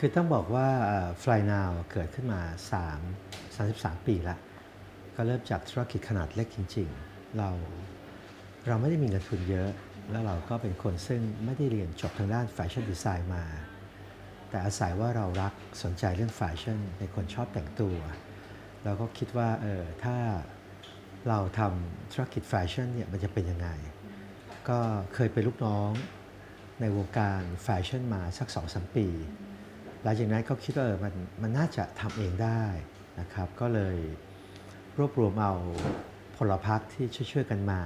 คือต้องบอกว่า Fly Now เกิดขึ้นมา 3 33 ปีแล้วก็เริ่มจากธุรกิจขนาดเล็กจริง ๆ เราเราไม่ได้มีเงินทุนเยอะ แล้วเราก็เป็นคนซึ่งไม่ได้เรียนจบทางด้านแฟชั่นดีไซน์มา แต่อาศัยว่าเรารักสนใจเรื่องแฟชั่นเป็นคนชอบแต่งตัว เราก็คิดว่าเออถ้าเราทำธุรกิจแฟชั่นเนี่ยมันจะเป็นยังไง ก็เคยเป็นลูกน้องในวงการแฟชั่นมาสัก2-3ปี หลังจากนั้นก็คิดว่าเออมันมันน่าจะทำเองได้นะครับก็เลยรวบรวมเอาพลพรรคที่ช่วยๆกันมา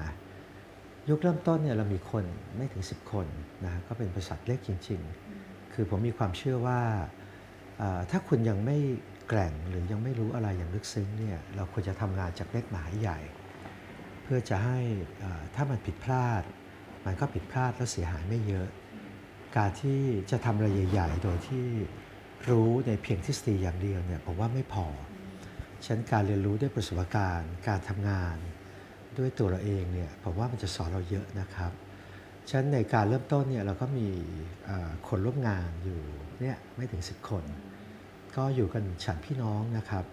ยุคเริ่มต้นเนี่ยเรามีคนไม่ถึง 10 คนนะก็เป็นบริษัทเล็กจริง ๆ คือผมมีความเชื่อว่าถ้าคุณยังไม่แกร่งหรือยังไม่รู้อะไรอย่างลึกซึ้งเนี่ยเราควรจะทำงานจากเล็กมาให้ใหญ่ เพื่อจะให้ถ้ามันผิดพลาด มันก็ผิดพลาดแล้วเสียหายไม่เยอะ การที่จะทำอะไรใหญ่ ๆ โดยที่ รู้ในเพียงทฤษฎีอย่างเดียวเนี่ยผมว่าไม่พอฉะนันการเรียนรู้ด้วยประสบการณ์ การทำงาน ด้วยตัวเราเองเนี่ยผมว่ามันจะสอนเราเยอะนะครับฉะนั้นในการเริ่มต้นเนี่ยเราก็มีคนร่วมงานอยู่เนี่ยไม่ถึง 10 คน ก็อยู่กันฉันพี่น้องนะครับ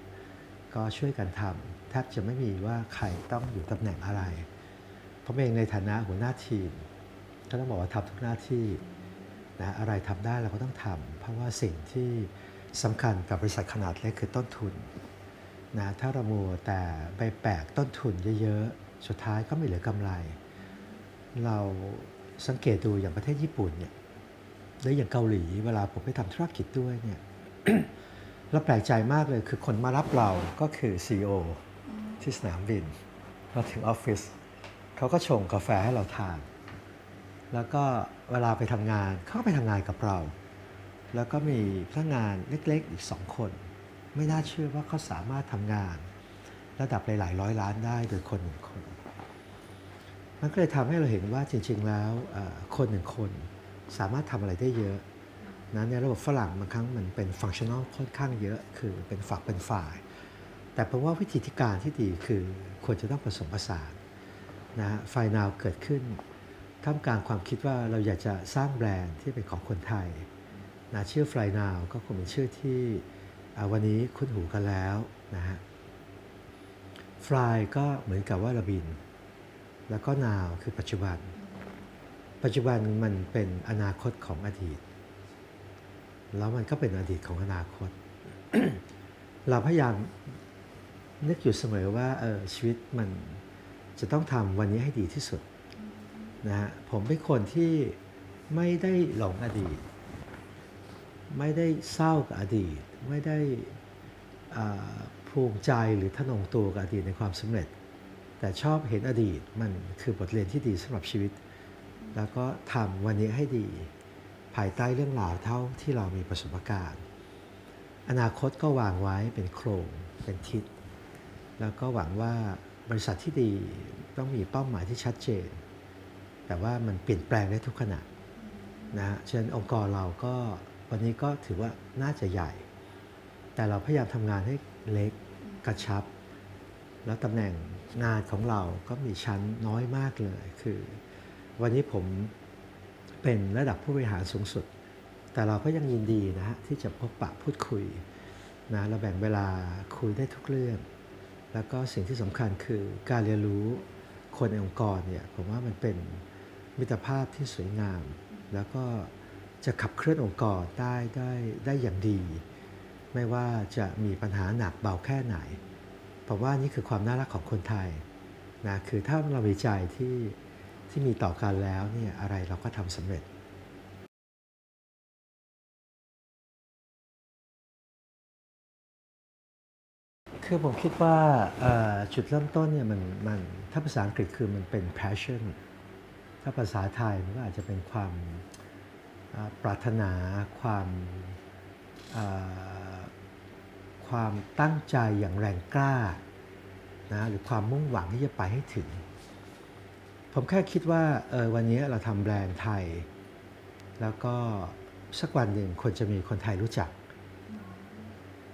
ก็ช่วยกันทำแทบจะไม่มีว่าใครต้องอยู่ตำแหน่งอะไรผมเองในฐานะหัวหน้าทีมก็ต้องบอกว่าทำทุกหน้าที่ นะอะไรทำได้เราก็ต้องทำเพราะว่าสิ่งที่สำคัญกับบริษัทขนาดเล็กคือต้นทุนนะถ้าเรามัวแต่ไปแบกต้นทุนเยอะๆ สุดท้ายก็ไม่เหลือกำไร เราสังเกตดูอย่างประเทศญี่ปุ่นเนี่ยหรืออย่างเกาหลีเวลาผมไปทำธุรกิจด้วยเนี่ยเราแปลกใจมากเลยคือคนมารับเราก็คือ CEO ที่สนามบินเราถึงออฟฟิศเขาก็ชงกาแฟให้เราทาน แล้วก็เวลาไปทำงานเขาก็ไปทำงานกับเรา แล้วก็มีพนักงานเล็กๆ อีกสองคน ไม่น่าเชื่อว่าเขาสามารถทำงาน ระดับหลายๆร้อยล้านได้โดยคนหนึ่งคน มันก็เลยทำให้เราเห็นว่าจริง ๆ แล้วคนหนึ่งคนสามารถทำอะไรได้เยอะนะในระบบฝรั่งบางครั้งมันเป็นฟังชั่นอลค่อนข้างเยอะ คือเป็นฝักเป็นฝ่าย แต่เพราะว่าวิธีที่การที่ดีคือควรจะต้องผสมผสานนะฮะไฟนาวเกิดขึ้น ท่ามกลางความคิดว่าเราอยากจะสร้างแบรนด์ที่เป็นของคนไทยนะชื่อ Fly Now ก็คงเป็นชื่อที่วันนี้คุ้นหูกันแล้วนะฮะ Fly ก็เหมือนกับว่าเราบิน แล้วก็ Now คือปัจจุบัน ปัจจุบันมันเป็นอนาคตของอดีต แล้วมันก็เป็นอดีตของอนาคต เราพยายามนึกอยู่เสมอว่าเออชีวิตมันจะต้องทำวันนี้ให้ดีที่สุด นะฮะผมเป็นคนที่ไม่ได้หลงอดีต ไม่ได้เศร้ากับอดีต ไม่ได้ภูมิใจหรือทะนงตัวกับอดีตในความสำเร็จ แต่ชอบเห็นอดีตมันคือบทเรียนที่ดีสำหรับชีวิต แล้วก็ทำวันนี้ให้ดี ภายใต้เรื่องราวเท่าที่เรามีประสบการณ์ อนาคตก็วางไว้เป็นโครงเป็นทิศ แล้วก็หวังว่าบริษัทที่ดีต้องมีเป้าหมายที่ชัดเจน แต่ว่ามันเปลี่ยนแปลงได้ทุกขณะนะฮะฉะนั้นองค์กรเราก็วันนี้ก็ถือว่าน่าจะใหญ่ แต่เราพยายามทำงานให้เล็กกระชับ แล้วตำแหน่งงานของเราก็มีชั้นน้อยมากเลย คือ วันนี้ผมเป็นระดับผู้บริหารสูงสุด แต่เราก็ยังยินดีนะฮะที่จะพบปะพูดคุยนะเราแบ่งเวลาคุยได้ทุกเรื่อง แล้วก็สิ่งที่สำคัญคือการเรียนรู้คนในองค์กรเนี่ยผมว่ามันเป็น มิตรภาพที่สวยงาม แล้วก็จะขับเคลื่อนองค์กรได้ได้ได้อย่างดี ไม่ว่าจะมีปัญหาหนักเบาแค่ไหนผมว่านี่คือความน่ารักของคนไทยนะคือถ้าเรามีใจที่ที่มีต่อกันแล้วเนี่ยอะไรเราก็ทำสำเร็จคือผมคิดว่าจุดเริ่มต้นเนี่ยมันมันถ้าภาษาอังกฤษคือมันเป็น passion าภาษาไทยมันก็อาจจะเป็นความปรารถนาความความตั้งใจอย่างแรงกล้านะหรือความมุ่งหวังที่จะไปให้ถึง ผมแค่คิดว่าเออวันนี้เราทำแบรนด์ไทย แล้วก็สักวันหนึ่งคนจะมีคนไทยรู้จัก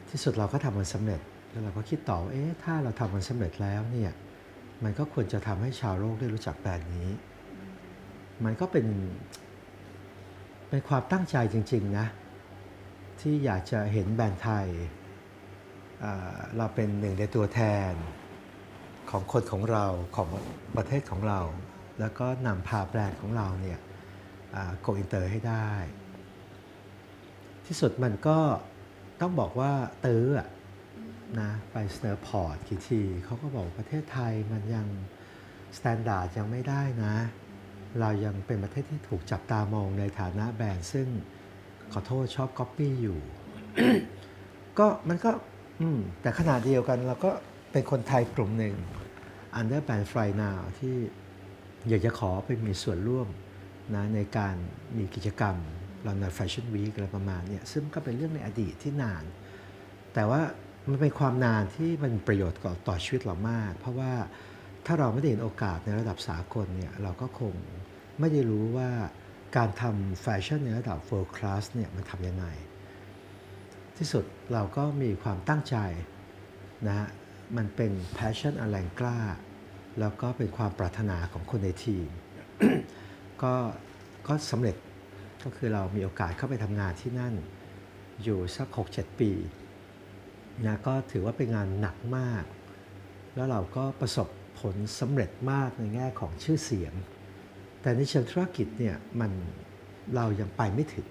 ที่สุดเราก็ทำมันสำเร็จ แล้วเราก็คิดต่อเอ๊ะถ้าเราทำมันสำเร็จแล้วเนี่ยมันก็ควรจะทำให้ชาวโลกได้รู้จักแบรนด์นี้ มันก็เป็น เป็นความตั้งใจจริง ๆ นะ ที่อยากจะเห็นแบรนด์ไทยเราเป็นหนึ่งในตัวแทนของคนของเราของประเทศของเรา แล้วก็นำพาแบรนด์ของเราเนี่ยโกอินเตอร์ให้ได้ ที่สุดมันก็ต้องบอกว่าตื้อนะไปเสนอพอร์ตกี่ทีเขาก็บอกประเทศไทยมันยังสแตนดาร์ดยังไม่ได้นะ เรายังเป็นประเทศที่ถูกจับตามองในฐานะแบรนด์ซึ่งขอโทษชอบก๊อปปี้อยู่ ก็มันก็อืมแต่ขนาดเดียวกันเราก็เป็นคนไทยกลุ่มหนึ่ง Under Band Fly Now ที่อยากจะขอไปมีส่วนร่วมนะในการมีกิจกรรม London Fashion Week อะไรประมาณเนี้ยซึ่งก็เป็นเรื่องในอดีตที่นาน แต่ว่ามันเป็นความนานที่มันประโยชน์ต่อชีวิตเรามาก เพราะว่า ถ้าเราไม่ได้เห็นโอกาสในระดับสากลเนี่ยเราก็คงไม่ได้รู้ว่าการทำแฟชั่นในระดับ world class เนี่ยมันทำยังไง ที่สุดเราก็มีความตั้งใจนะฮะมันเป็น passion อันแรงกล้า แล้วก็เป็นความปรารถนาของคนในทีม ก็ก็สำเร็จก็คือเรามีโอกาสเข้าไปทำงานที่นั่นอยู่สัก 6-7 ปีนะก็ถือว่าเป็นงานหนักมาก แล้วเราก็ประสบ ผลสำเร็จมากในแง่ของชื่อเสียง แต่ในเชิงธุรกิจเนี่ยมันเรายังไปไม่ถึง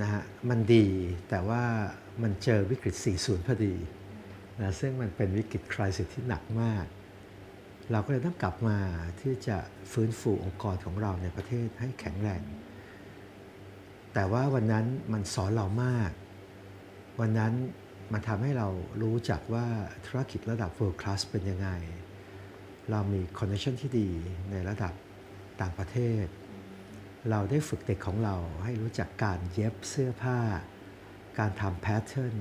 นะฮะมันดีแต่ว่ามันเจอวิกฤต 40 พอดีนะซึ่งมันเป็นวิกฤตคริสิสที่หนักมาก เราก็เลยต้องกลับมาที่จะฟื้นฟูองค์กรของเราในประเทศให้แข็งแรง แต่ว่าวันนั้นมันสอนเรามาก วันนั้นมันทำให้เรารู้จักว่าธุรกิจระดับ world class เป็นยังไง เรามีคอนเนคชันที่ดีในระดับต่างประเทศ เราได้ฝึกเด็กของเราให้รู้จักการเย็บเสื้อผ้า การทำแพทเทิร์น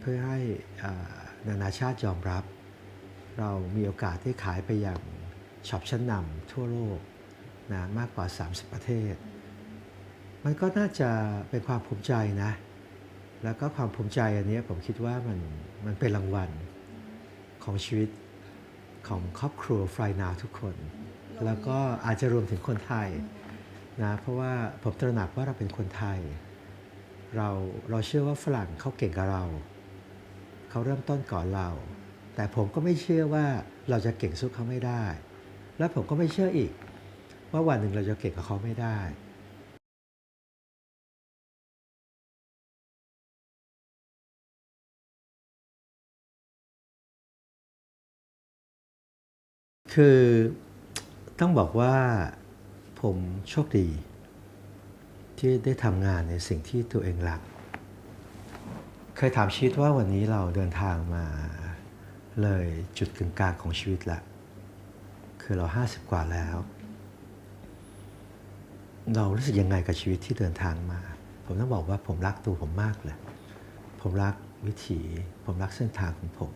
เพื่อให้อ่านานาชาติยอมรับ เรามีโอกาสได้ขายไปอย่างช็อปชั้นนำทั่วโลกนะมากกว่า 30 ประเทศ มันก็น่าจะเป็นความภูมิใจนะ แล้วก็ความภูมิใจอันเนี้ยผมคิดว่ามันมันเป็นรางวัลของชีวิต ของครอบครัวฟรายนาทุกคน แล้วก็อาจจะรวมถึงคนไทยนะเพราะว่าผมตระหนักว่าเราเป็นคนไทย เราเราเชื่อว่าฝรั่งเขาเก่งกับเรา เขาเริ่มต้นก่อนเรา แต่ผมก็ไม่เชื่อว่าเราจะเก่งสู้เขาไม่ได้ และผมก็ไม่เชื่ออีก ว่าวันหนึ่งเราจะเก่งกับเขาไม่ได้ คือต้องบอกว่าผมโชคดี ที่ได้ทำงานในสิ่งที่ตัวเองรัก เคยถามชีวิตว่าวันนี้เราเดินทางมาเลยจุดกึ่งกลางของชีวิตละ คือเรา50กว่าแล้ว เรารู้สึกยังไงกับชีวิตที่เดินทางมา ผมต้องบอกว่าผมรักตัวผมมากเลย ผมรักวิถี ผมรักเส้นทางของผม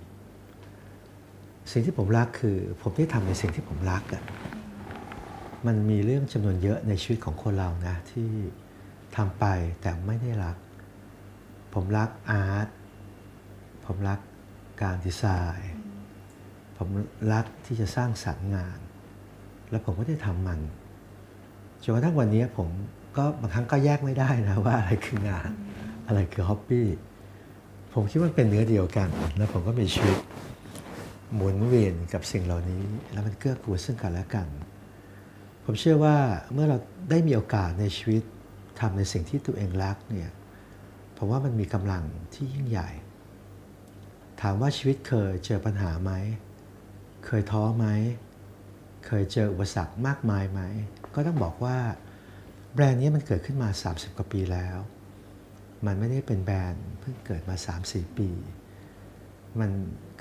สิ่งที่ผมรักคือ ผมได้ทำในสิ่งที่ผมรักอะ่ะมันมีเรื่องจำนวนเยอะในชีวิตของคนเรานะ ที่ทำไปแต่ไม่ได้รัก ผมรักอาร์ตผมรักการดีไซน์ ผมรักที่จะสร้างสรรค์งาน แล้วผมก็ได้ทำมันจนกระทั่งวันนี้ผมก็บางครั้งก็แยกไม่ได้นะว่าอะไรคืองาน อะไรคือฮ็อบบี้ผมคิดว่าเป็นเนื้อเดียวกัน แล้วผมก็มีชีวิต หมุนเวียนกับสิ่งเหล่านี้ แล้วมันเกื้อกูลซึ่งกันและกัน ผมเชื่อว่าเมื่อเราได้มีโอกาสในชีวิตทำในสิ่งที่ตัวเองรักเนี่ยผมว่ามันมีกำลังที่ยิ่งใหญ่ ถามว่าชีวิตเคยเจอปัญหาไหม เคยท้อไหม เคยเจออุปสรรคมากมายไหม ก็ต้องบอกว่า แบรนด์นี้มันเกิดขึ้นมา 30 กว่าปีแล้ว มันไม่ได้เป็นแบรนด์เพิ่งเกิดมา 3-4 ปี มัน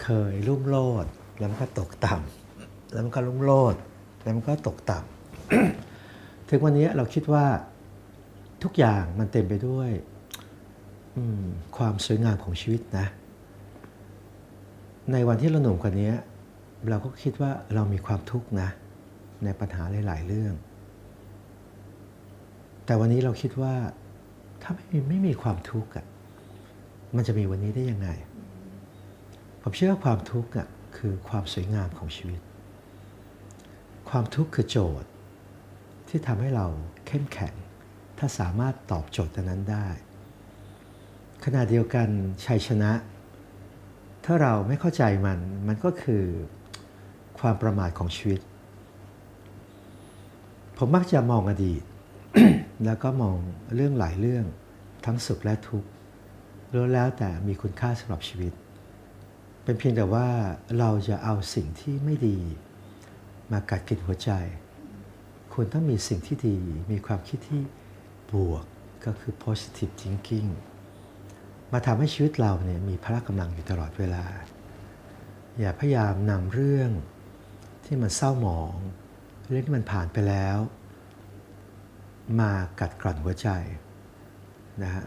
เคยรุ่มโลดแล้วมันก็ตกต่ำแล้วมันก็รุ่มโลดแล้วมันก็ตกต่ำถึงวันนี้เราคิดว่าทุกอย่างมันเต็มไปด้วยความสวยงามของชีวิตนะ ในวันที่เราหนุ่มกว่านี้เราก็คิดว่าเรามีความทุกข์นะ ในปัญหาหลาย ๆ เรื่อง แต่วันนี้เราคิดว่าถ้าไม่มีไม่มีความทุกข์อะมันจะมีวันนี้ได้ยังไง ผมเชื่อว่าความทุกข์คือความสวยงามของชีวิต ความทุกข์คือโจทย์ ที่ทำให้เราเข้มแข็ง ถ้าสามารถตอบโจทย์นั้นได้ ขณะเดียวกันชัยชนะ ถ้าเราไม่เข้าใจมัน มันก็คือความประมาทของชีวิต ผมมักจะมองอดีต แล้วก็มองเรื่องหลายเรื่องทั้งสุขและทุกข์ล้วนแล้วแต่มีคุณค่าสำหรับชีวิต เป็นเพียงแต่ว่าเราจะเอาสิ่งที่ไม่ดี มากัดกินหัวใจคุณต้องมีสิ่งที่ดี มีความคิดที่บวกก็คือ positive thinking มาทำให้ชีวิตเราเนี่ยมีพละกำลังอยู่ตลอดเวลา อย่าพยายามนำเรื่องที่มันเศร้าหมอง เรื่องที่มันผ่านไปแล้ว มากัดกร่อนหัวใจนะฮะ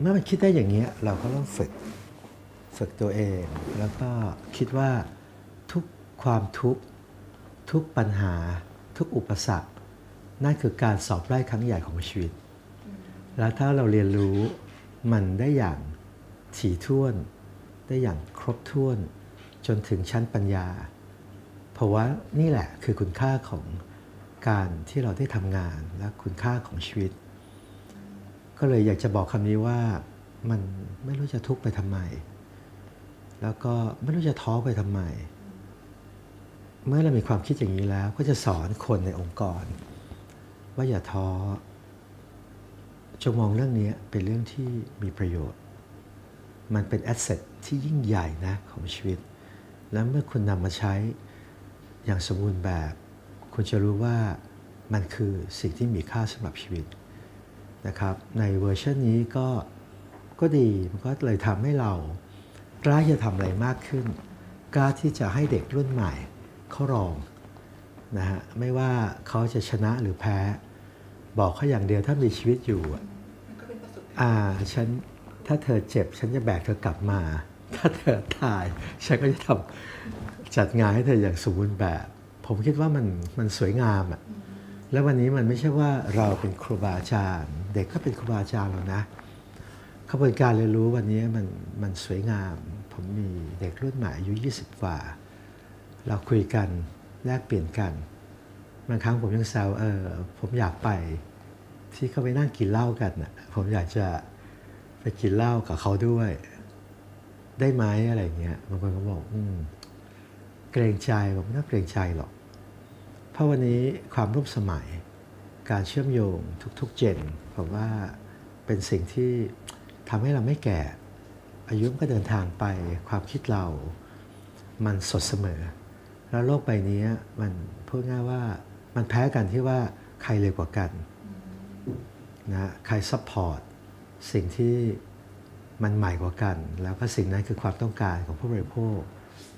เมื่อมันคิดได้อย่างนี้ยเราก็ต้องฝึก ฝึกตัวเอง แล้วก็คิดว่าทุกความทุกข์ทุกปัญหา ทุกอุปสรรค นั่นคือการสอบไล่ครั้งใหญ่ของชีวิต แล้วถ้าเราเรียนรู้มันได้อย่างถี่ถ้วน ได้อย่างครบถ้วน จนถึงชั้นปัญญา เพราะว่านี่แหละคือคุณค่าของการที่เราได้ทำงานและคุณค่าของชีวิต ก็เลยอยากจะบอกคำนี้ว่ามันไม่รู้จะทุกข์ไปทำไม แล้วก็ไม่รู้จะท้อไปทำไม เมื่อเรามีความคิดอย่างนี้แล้ว ก็จะสอนคนในองค์กร ว่าอย่าท้อจงมองเรื่องนี้เป็นเรื่องที่มีประโยชน์ มันเป็นแอสเซทที่ยิ่งใหญ่นะของชีวิต และเมื่อคุณนำมาใช้อย่างสมบูรณ์แบบ คุณจะรู้ว่ามันคือสิ่งที่มีค่าสำหรับชีวิตนะครับ ในเวอร์ชันนี้ก็ก็ดี มันก็เลยทำให้เรา กล้าจะทำอะไรมากขึ้น กล้าที่จะให้เด็กรุ่นใหม่เขาลองนะฮะไม่ว่าเขาจะชนะหรือแพ้ บอกเขาอย่างเดียวถ้ามีชีวิตอยู่อ่าฉันถ้าเธอเจ็บ ฉันจะแบกเธอกลับมา ถ้าเธอตาย ฉันก็จะทำจัดงานให้เธออย่างสมบูรณ์แบบ ผมคิดว่ามันมันสวยงามอะแล้ววันนี้มันไม่ใช่ว่าเราเป็นครูบาอาจารย์ เด็กก็เป็นครูบาอาจารย์แล้วนะกระบวนการเรียนรู้วันนี้มันมันสวยงาม ผมมีเด็กรุ่นใหม่อายุ 20 กว่า เราคุยกันแลกเปลี่ยนกัน บางครั้งผมยังแซวเออผมอยากไป ที่เขาไปนั่งกินเหล้ากันน่ะผมอยากจะไปกินเหล้ากับเขาด้วย ได้ไหมอะไรเงี้ยบางคนก็บอกอืมเกรงใจผมไม่ต้องเกรงใจหรอก เพราะวันนี้ความร่วมสมัยการเชื่อมโยงทุกๆเจนผมว่าเป็นสิ่งที่ทำให้เราไม่แก่ อายุมันก็เดินทางไปความคิดเรามันสดเสมอ แล้วโลกใบนี้มันพูดง่ายว่ามันแพ้กันที่ว่าใครเร็วกว่ากันนะใครซัพพอร์ตสิ่งที่มันใหม่กว่ากัน แล้วก็สิ่งนั้นคือความต้องการของผู้บริโภค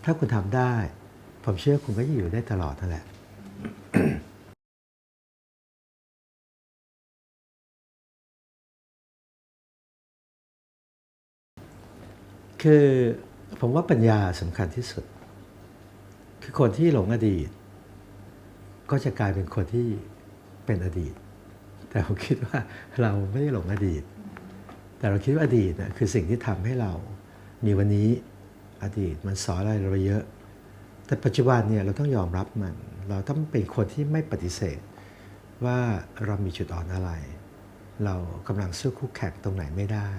ถ้าคุณทำได้ ผมเชื่อคุณก็จะอยู่ได้ตลอดนั่นแหละ คือผมว่าปัญญาสำคัญที่สุด คือคนที่หลงอดีต ก็จะกลายเป็นคนที่เป็นอดีต แต่ผมคิดว่าเราไม่ได้หลงอดีต แต่เราคิดว่าอดีตนะคือสิ่งที่ทำให้เรามีวันนี้อดีตมันสอนอะไรเราไปเยอะ แต่ปัจจุบันเนี่ยเราต้องยอมรับมัน เราต้องเป็นคนที่ไม่ปฏิเสธ ว่าเรามีจุดอ่อนอะไร เรากำลังสู้คู่แข่งตรงไหนไม่ได้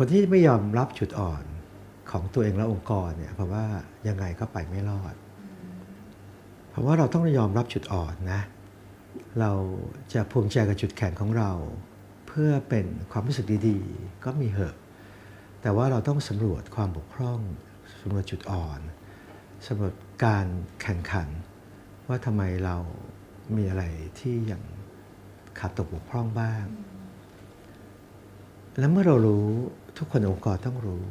คนที่ไม่ยอมรับจุดอ่อนของตัวเองและองค์กรเนี่ยเพราะว่ายังไงก็ไปไม่รอด เพราะว่าเราต้องยอมรับจุดอ่อนนะ เราจะภูมิใจกับจุดแข็งของเรา เพื่อเป็นความรู้สึกดีๆ ก็มีเหอะ แต่ว่าเราต้องสำรวจความบกพร่องสำรวจจุดอ่อนสำรวจการแข่งขัน ว่าทำไมเรามีอะไรที่ยังขาดตกบกพร่องบ้าง และเมื่อเรารู้ ทุกคนในองค์กรต้องรู้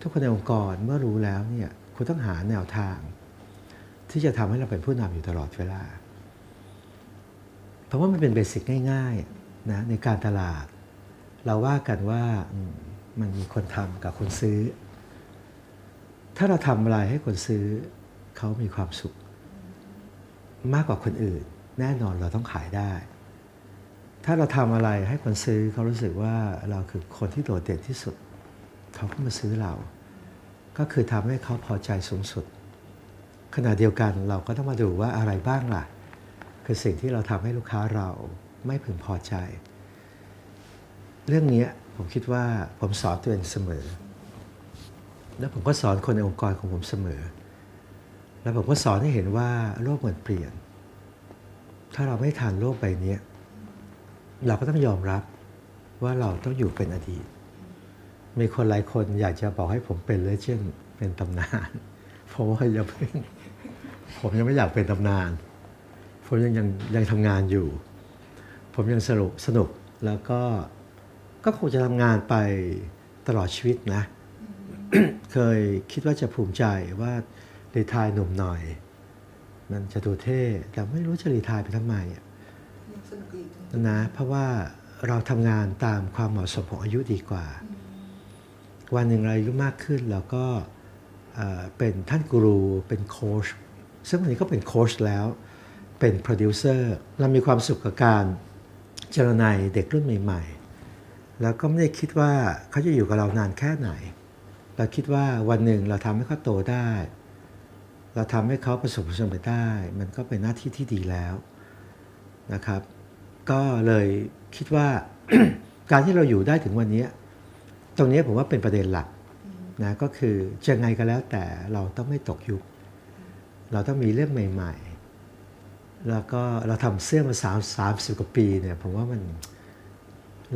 ทุกคนในองค์กรเมื่อรู้แล้วเนี่ยคุณต้องหาแนวทาง ที่จะทำให้เราเป็นผู้นำอยู่ตลอดเวลา เพราะว่ามันเป็นเบสิกง่ายๆนะในการตลาด เราว่ากันว่ามมันมีคนทำกับคนซื้อ ถ้าเราทำอะไรให้คนซื้อเขามีความสุข มากกว่าคนอื่น แน่นอนเราต้องขายได้ ถ้าเราทำอะไรให้คนซื้อเขารู้สึกว่าเราคือคนที่โดดเด่นที่สุด เขาก็มาซื้อเรา ก็คือทำให้เขาพอใจสูงสุด ขณะเดียวกันเราก็ต้องมาดูว่าอะไรบ้างล่ะ คือสิ่งที่เราทำให้ลูกค้าเราไม่พึงพอใจ เรื่องนี้ผมคิดว่าผมสอนตัวเองเสมอ แล้วผมก็สอนคนในองค์กรของผมเสมอ แล้วผมก็สอนให้เห็นว่าโลกมันเปลี่ยน ถ้าเราไม่ทันโลกใบนี้ เราก็ต้องยอมรับว่าเราต้องอยู่เป็นอดีต มีคนหลายคนอยากจะบอกให้ผมเป็นเลเจนด์เป็นตำนานผมว่าอย่าเพิ่งผมยังไม่อยากเป็นตำนาน ผมยังยังยังทำงานอยู่ ผมยังสนุกสนุกแล้วก็ก็คงจะทำงานไปตลอดชีวิตนะ เคยคิดว่าจะภูมิใจว่ารีทายหนุ่มหน่อย มันจะดูเท่ แต่ไม่รู้จะรีทายไปทำไมอะ นุกอีกนะเพราะว่าเราทำงานตามความเหมาะสมของอายุดีกว่า วันหนึ่งเราอายุมากขึ้นเราก็เอ่อเป็นท่านกูรูเป็นโค้ชซึ่งวันนี้ก็เป็นโค้ชแล้ว เป็นโปรดิวเซอร์เรามีความสุขกับการเจรนายเด็กรุ่นใหม่ ๆ แล้วก็ไม่ได้คิดว่าเขาจะอยู่กับเรานานแค่ไหน เราคิดว่าวันหนึ่งเราทำให้เขาโตได้ เราทำให้เขาประสบความสำเร็จได้ มันก็เป็นหน้าที่ที่ดีแล้วนะครับ ก็เลยคิดว่าการที่เราอยู่ได้ถึงวันนี้ ตรงนี้ผมว่าเป็นประเด็นหลักนะก็คือจะไงก็แล้วแต่เราต้องไม่ตกยุค เราต้องมีเรื่องใหม่ ๆ แล้วก็เราทำเสื้อมาสามสามสิบกว่าปีเนี่ยผมว่ามัน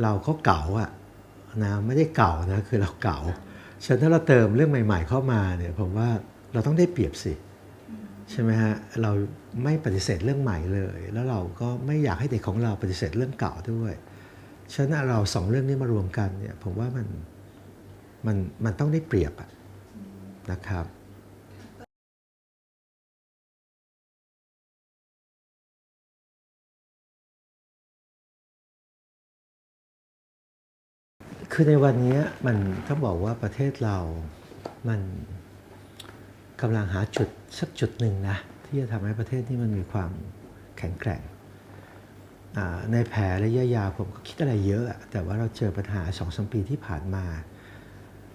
เราก็เก่าอะนะไม่ได้เก่านะคือเราเก่าฉะนั้นถ้าเราเติมเรื่องใหม่ ๆ เข้ามาเนี่ยผมว่าเราต้องได้เปรียบสิ ใช่ไหมฮะเราไม่ปฏิเสธเรื่องใหม่เลย แล้วเราก็ไม่อยากให้เด็กของเราปฏิเสธเรื่องเก่าด้วยฉะนั้นเราสองเรื่องนี้มารวมกันเนี่ยผมว่ามันมันมันต้องได้เปรียบอะนะครับคือในวันนี้มันต้องบอกว่าประเทศเรา มัน กำลังหาจุดสักจุดหนึ่งนะที่จะทำให้ประเทศนี้มันมีความแข็งแกร่งในแผลระยะยาวผมก็คิดอะไรเยอะแต่ว่าเราเจอปัญหาสองสมปีที่ผ่านมา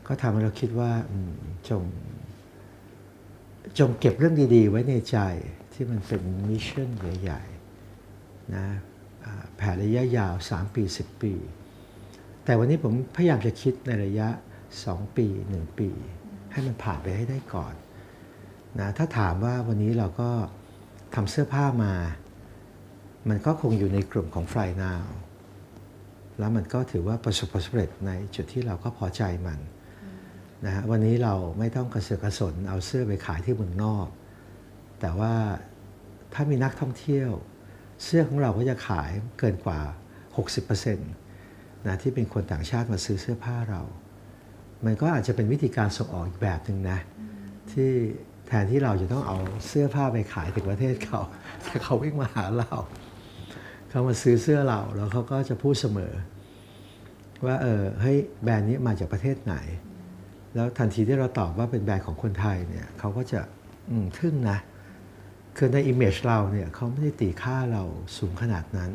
ก็ทำให้เราคิดว่าจงจงเก็บเรื่องดีๆ ไว้ในใจที่มันเป็นมิชชั่นใหญ่ๆนะแผนระยะยาว 3 ปี 10 ปี แต่วันนี้ผมพยายามจะคิดในระยะ 2 ปี 1 ปี ให้มันผ่านไปให้ได้ก่อน นะถ้าถามว่าวันนี้เราก็ทำเสื้อผ้ามา มันก็คงอยู่ในกลุ่มของฟลายนาวแล้วมันก็ถือว่าประสบความสำเร็จในจุดที่เราก็พอใจมันนะฮะวันนี้เราไม่ต้องกระเสือกกระสนเอาเสื้อไปขายที่เมืองนอก แต่ว่าถ้ามีนักท่องเที่ยว เสื้อของเราก็จะขายเกินกว่า 60%นะที่เป็นคนต่างชาติมาซื้อเสื้อผ้าเรา มันก็อาจจะเป็นวิธีการส่งออกอีกแบบหนึ่งนะที่ แทนที่เราจะต้องเอาเสื้อผ้าไปขายถึงประเทศเขาแต่เขาวิ่งมาหาเรา เขามาซื้อเสื้อเราแล้วเขาก็จะพูดเสมอ ว่าเออเฮ้ยแบรนด์นี้มาจากประเทศไหน แล้วทันทีที่เราตอบว่าเป็นแบรนด์ของคนไทยเนี่ยเขาก็จะอืมทึ่งนะคือใน image เราเนี่ยเขาไม่ได้ตีค่าเราสูงขนาดนั้น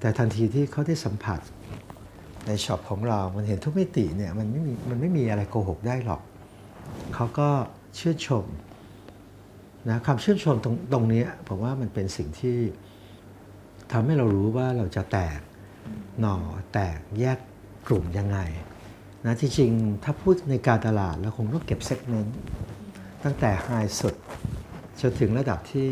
แต่ทันทีที่เขาได้สัมผัสในช็อปของเรา มันเห็นทุกมิติเนี่ยมันไม่มีมันไม่มีอะไรโกหกได้หรอก เขาก็ ชื่นชมนะความชื่นชมตรงตรงนี้ผมว่ามันเป็นสิ่งที่ทำให้เรารู้ว่าเราจะแตกหน่อแตกแยกกลุ่มยังไงนะจริงๆถ้าพูดในการตลาดเราคงต้องเก็บเซกเมนต์ตั้งแต่ไฮสุดจนถึงระดับที่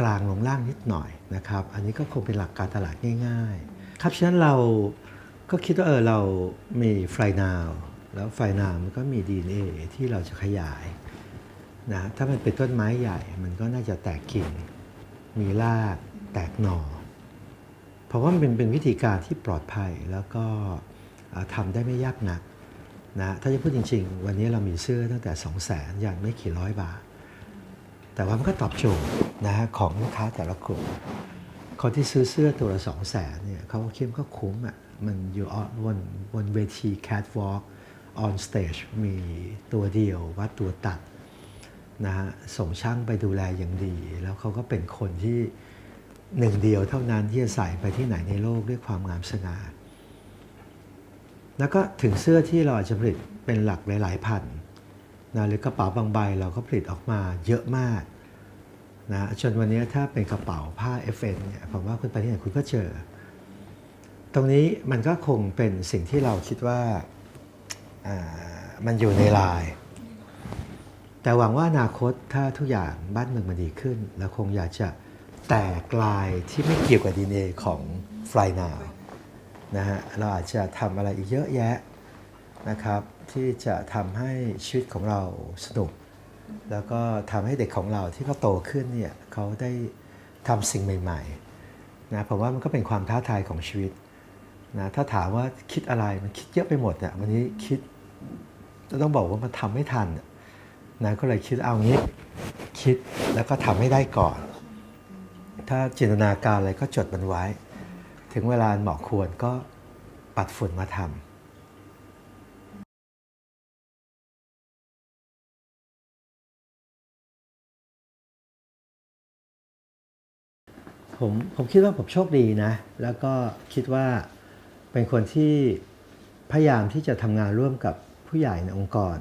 กลางลงล่างนิดหน่อยนะครับ อันนี้ก็คงเป็นหลักการตลาดง่ายๆ ครับฉะนั้นเราก็คิดว่าเออเรามีไฟนาวแล้วไฟนาวมันก็มี DNA ที่เราจะขยาย นะถ้ามันเป็นต้นไม้ใหญ่ มันก็น่าจะแตกกิ่ง มีรากแตกหน่อ เพราะว่ามันเป็นเป็นวิธีการที่ปลอดภัยแล้วก็อ่าทำได้ไม่ยากหนักนะถ้าจะพูดจริง ๆ วันนี้เรามีเสื้อตั้งแต่ 2 0 0แสนยันไม่กี่ร้อยบาท แต่ว่ามันก็ตอบโจทย์นะของลูกค้าแต่ละกลุ่มคนที่ซื้อเสื้อตัวละสองแสนเนี่ยเขาก็คิดก็คุ้มอะมันอยู่บนบนเวที catwalk on stage มีตัวเดียววัดตัวตัด นะฮะส่งช่างไปดูแลอย่างดี แล้วเขาก็เป็นคนที่หนึ่งเดียวเท่านั้นที่จะใส่ไปที่ไหนในโลกด้วยความงามสง่าแล้วก็ถึงเสื้อที่เราอาจจะผลิตเป็นหลักหลาย ๆ พันนะหรือกระเป๋าบางใบเราก็ผลิตออกมาเยอะมากนะจนวันนี้ถ้าเป็นกระเป๋าผ้า FN เนี่ยผมว่าคุณไปที่ไหนคุณก็เจอ ตรงนี้มันก็คงเป็นสิ่งที่เราคิดว่าอ่ามันอยู่ในลาย แต่หวังว่าอนาคตถ้าทุกอย่างบ้านเมืองมันดีขึ้นเราคงอยากจะแตกลายที่ไม่เกี่ยวกับดีเอของ Fly Now นะฮะเราอาจจะทำอะไรอีกเยอะแยะนะครับที่จะทำให้ชีวิตของเราสนุก แล้วก็ทำให้เด็กของเราที่เขาโตขึ้นเนี่ยเขาได้ทำสิ่งใหม่ๆนะผมว่ามันก็เป็นความท้าทายของชีวิตนะถ้าถามว่าคิดอะไรมันคิดเยอะไปหมดอะวันนี้คิดต้องบอกว่ามันทำไม่ทัน นะก็เลยคิดเอางี้คิดแล้วก็ทำให้ได้ก่อน ถ้าจินตนาการอะไรก็จดมันไว้ ถึงเวลาเหมาะควรก็ปัดฝุ่นมาทำผมผมคิดว่าผมโชคดีนะ แล้วก็คิดว่าเป็นคนที่พยายามที่จะทำงานร่วมกับผู้ใหญ่ในองค์กร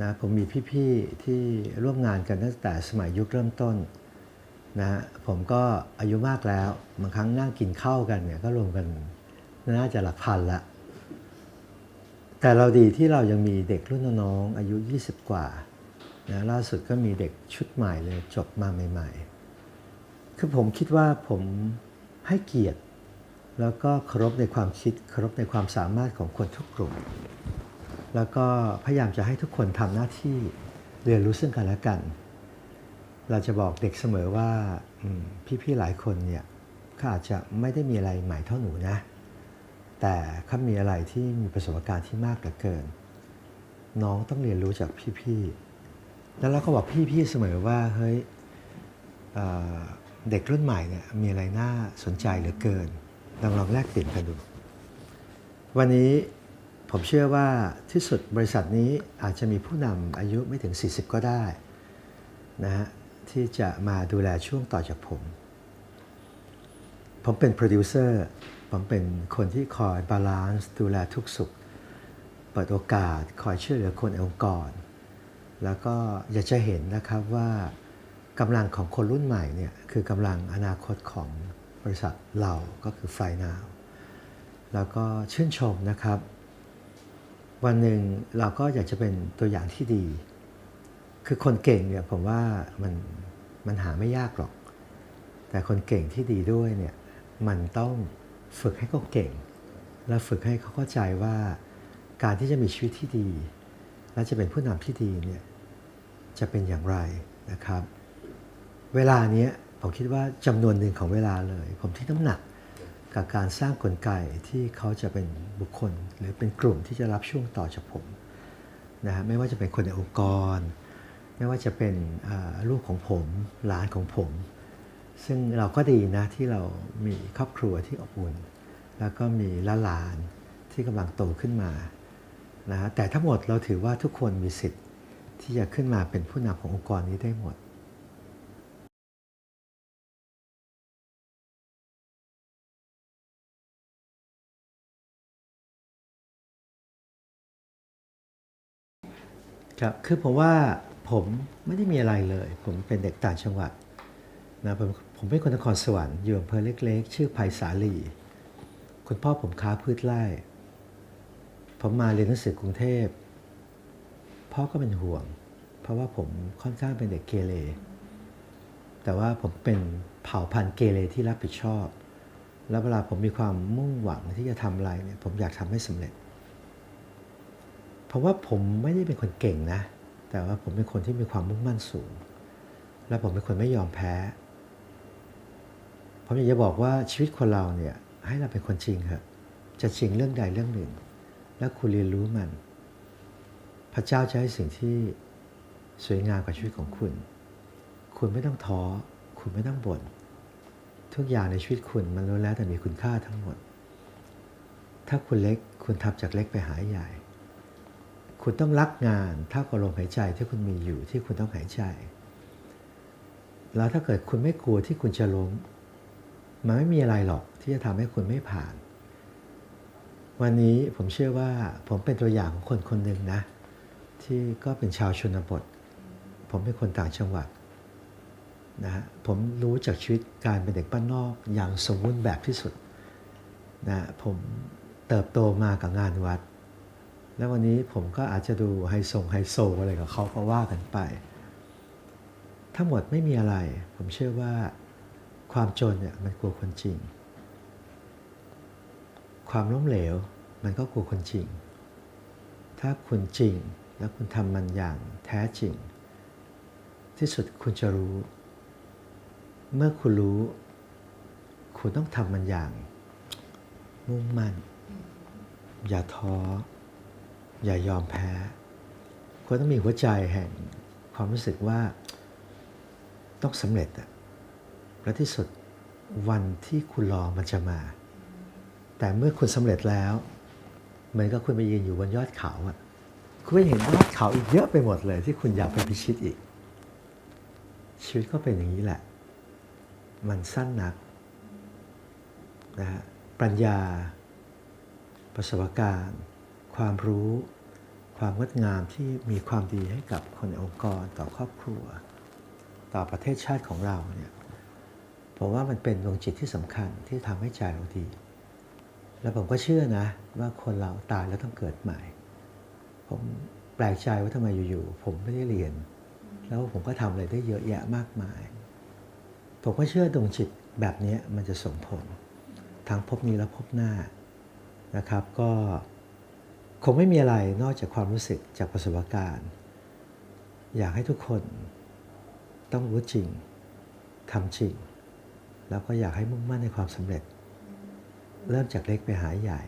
นะผมมีพี่ๆที่ร่วมงานกันตั้งแต่สมัยยุคเริ่มต้นนะผมก็อายุมากแล้วบางครั้งนั่งกินข้าวกันเนี่ยก็รวมกันน่าจะหลักพันละ แต่เราดีที่เรายังมีเด็กรุ่นน้องอายุ 20 กว่านะล่าสุดก็มีเด็กชุดใหม่เลยจบมาใหม่ ๆ คือผมคิดว่าผมให้เกียรติ แล้วก็เคารพในความคิดเคารพในความสามารถของคนทุกกลุ่ม แล้วก็พยายามจะให้ทุกคนทำหน้าที่เรียนรู้ซึ่งกันและกัน เราจะบอกเด็กเสมอว่าพี่ๆหลายคนเนี่ยเขาอาจจะไม่ได้มีอะไรใหม่เท่าหนูนะ แต่เขามีอะไรที่มีประสบการณ์ที่มากเหลือเกิน น้องต้องเรียนรู้จากพี่ๆแล้วเราก็บอกพี่ๆเสมอว่าเฮ้ยเเด็กรุ่นใหม่เนี่ยมีอะไรน่าสนใจเหลือเกินลองลองแลกเปลี่ยนกันดู วันนี้ ผมเชื่อว่าที่สุดบริษัทนี้อาจจะมีผู้นำอายุไม่ถึง 40 ก็ได้นะฮะที่จะมาดูแลช่วงต่อจากผม ผมเป็นโปรดิวเซอร์ผมเป็นคนที่คอยบาลานซ์ดูแลทุกสุข เปิดโอกาสคอยช่วยเหลือคนในองค์กร แล้วก็อยากจะเห็นนะครับว่ากำลังของคนรุ่นใหม่เนี่ยคือกำลังอนาคตของบริษัทเราก็คือไฟนาวแล้วก็ชื่นชมนะครับ วันหนึ่งเราก็อยากจะเป็นตัวอย่างที่ดี คือคนเก่งเนี่ยผมว่ามันมันหาไม่ยากหรอก แต่คนเก่งที่ดีด้วยเนี่ยมันต้องฝึกให้เขาเก่ง และฝึกให้เขาเข้าใจว่าการที่จะมีชีวิตที่ดี และจะเป็นผู้นำที่ดีเนี่ยจะเป็นอย่างไรนะครับ เวลาเนี้ยผมคิดว่าจำนวนหนึ่งของเวลาเลย ผมที่น้ำหนัก กับการสร้างกลไกที่เขาจะเป็นบุคคล หรือเป็นกลุ่มที่จะรับช่วงต่อจากผมนะฮะไม่ว่าจะเป็นคนในองค์กร ไม่ว่าจะเป็นลูกของผมหลานของผม ซึ่งเราก็ดีนะที่เรามีครอบครัวที่อบอุ่น แล้วก็มีลหลานที่กำลังโตขึ้นมานะฮะแต่ทั้งหมดเราถือว่าทุกคนมีสิทธิ์ที่จะขึ้นมาเป็นผู้นำขององค์กรนี้ได้หมด ครับ คือผมว่าผมไม่ได้มีอะไรเลย ผมเป็นเด็กต่างจังหวัดนะผมผมเป็นคนนครสวรรค์อยู่อำเภอเล็กๆ ชื่อไผ่สาลีคุณพ่อผมค้าพืชไร่ ผมมาเรียนหนังสือกรุงเทพพ่อก็เป็นห่วง เพราะว่าผมค่อนข้างเป็นเด็กเกเรแต่ว่าผมเป็นเผ่าพันธุ์เกเรที่รับผิดชอบ แล้วเวลาผมมีความมุ่งหวังที่จะทำอะไรเนี่ยผมอยากทำให้สำเร็จ เพราะว่าผมไม่ได้เป็นคนเก่งนะ แต่ว่าผมเป็นคนที่มีความมุ่งมั่นสูง และผมเป็นคนไม่ยอมแพ้ ผมอยากจะบอกว่าชีวิตคนเราเนี่ยให้เราเป็นคนจริงเถอะจะจริงเรื่องใดเรื่องหนึ่ง แล้วคุณเรียนรู้มัน พระเจ้าจะให้สิ่งที่สวยงามกับชีวิตของคุณ คุณไม่ต้องท้อ คุณไม่ต้องบ่น ทุกอย่างในชีวิตคุณมันล้วนแล้วแต่มีคุณค่าทั้งหมด ถ้าคุณเล็กคุณทำจากเล็กไปหาใหญ่ คุณต้องรักงานเท่ากับลมหายใจที่คุณมีอยู่ที่คุณต้องหายใจ แล้วถ้าเกิดคุณไม่กลัวที่คุณจะล้มมันไม่มีอะไรหรอกที่จะทำให้คุณไม่ผ่าน วันนี้ผมเชื่อว่าผมเป็นตัวอย่างของคนคนหนึ่งนะ ที่ก็เป็นชาวชนบท ผมเป็นคนต่างจังหวัดนะฮะผมรู้จากชีวิตการเป็นเด็กบ้านนอกอย่างสมบูรณ์แบบที่สุดนะผมเติบโตมากับงานวัด แล้ววันนี้ผมก็อาจจะดูไฮโซไฮโซอะไรกับเขาก็ว่ากันไป ทั้งหมดไม่มีอะไร ผมเชื่อว่าความจนเนี่ยมันกลัวคนจริง ความล้มเหลวมันก็กลัวคนจริง ถ้าคุณจริงแล้วคุณทำมันอย่างแท้จริง ที่สุดคุณจะรู้ เมื่อคุณรู้ คุณต้องทำมันอย่าง มุ่งมั่น อย่าท้อ อย่ายอมแพ้คุณต้องมีหัวใจแห่งความรู้สึกว่าต้องสำเร็จอะและที่สุดวันที่คุณรอมันจะมา แต่เมื่อคุณสำเร็จแล้วเหมือนกับคุณไปยืนอยู่บนยอดเขาอะคุณไปเห็นยอดเขาอีกเยอะไปหมดเลย ที่คุณอยากไปพิชิตอีก ชีวิตก็เป็นอย่างนี้แหละ มันสั้นนักนะฮะปัญญา ประสบการณ์ ความรู้ ความงดงามที่มีความดีให้กับคนในองค์กรต่อครอบครัว ต่อประเทศชาติของเราเนี่ยผมว่ามันเป็นดวงจิตที่สำคัญที่ทำให้ใจเราดี แล้วผมก็เชื่อนะว่าคนเราตายแล้วต้องเกิดใหม่ ผมแปลกใจว่าทำไมอยู่ๆผมไม่ได้เรียน แล้วผมก็ทำอะไรได้เยอะแยะมากมาย ผมก็เชื่อดวงจิตแบบนี้มันจะส่งผล ทั้งภพนี้และภพหน้านะครับก็ คงไม่มีอะไรนอกจากความรู้สึกจากประสบการณ์ อยากให้ทุกคนต้องรู้จริงทำจริง แล้วก็อยากให้มุ่งมั่นในความสำเร็จ เริ่มจากเล็กไปหาใหญ่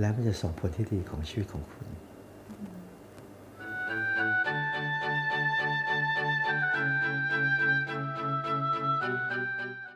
แล้วมันจะส่งผลที่ดีของชีวิตของคุณ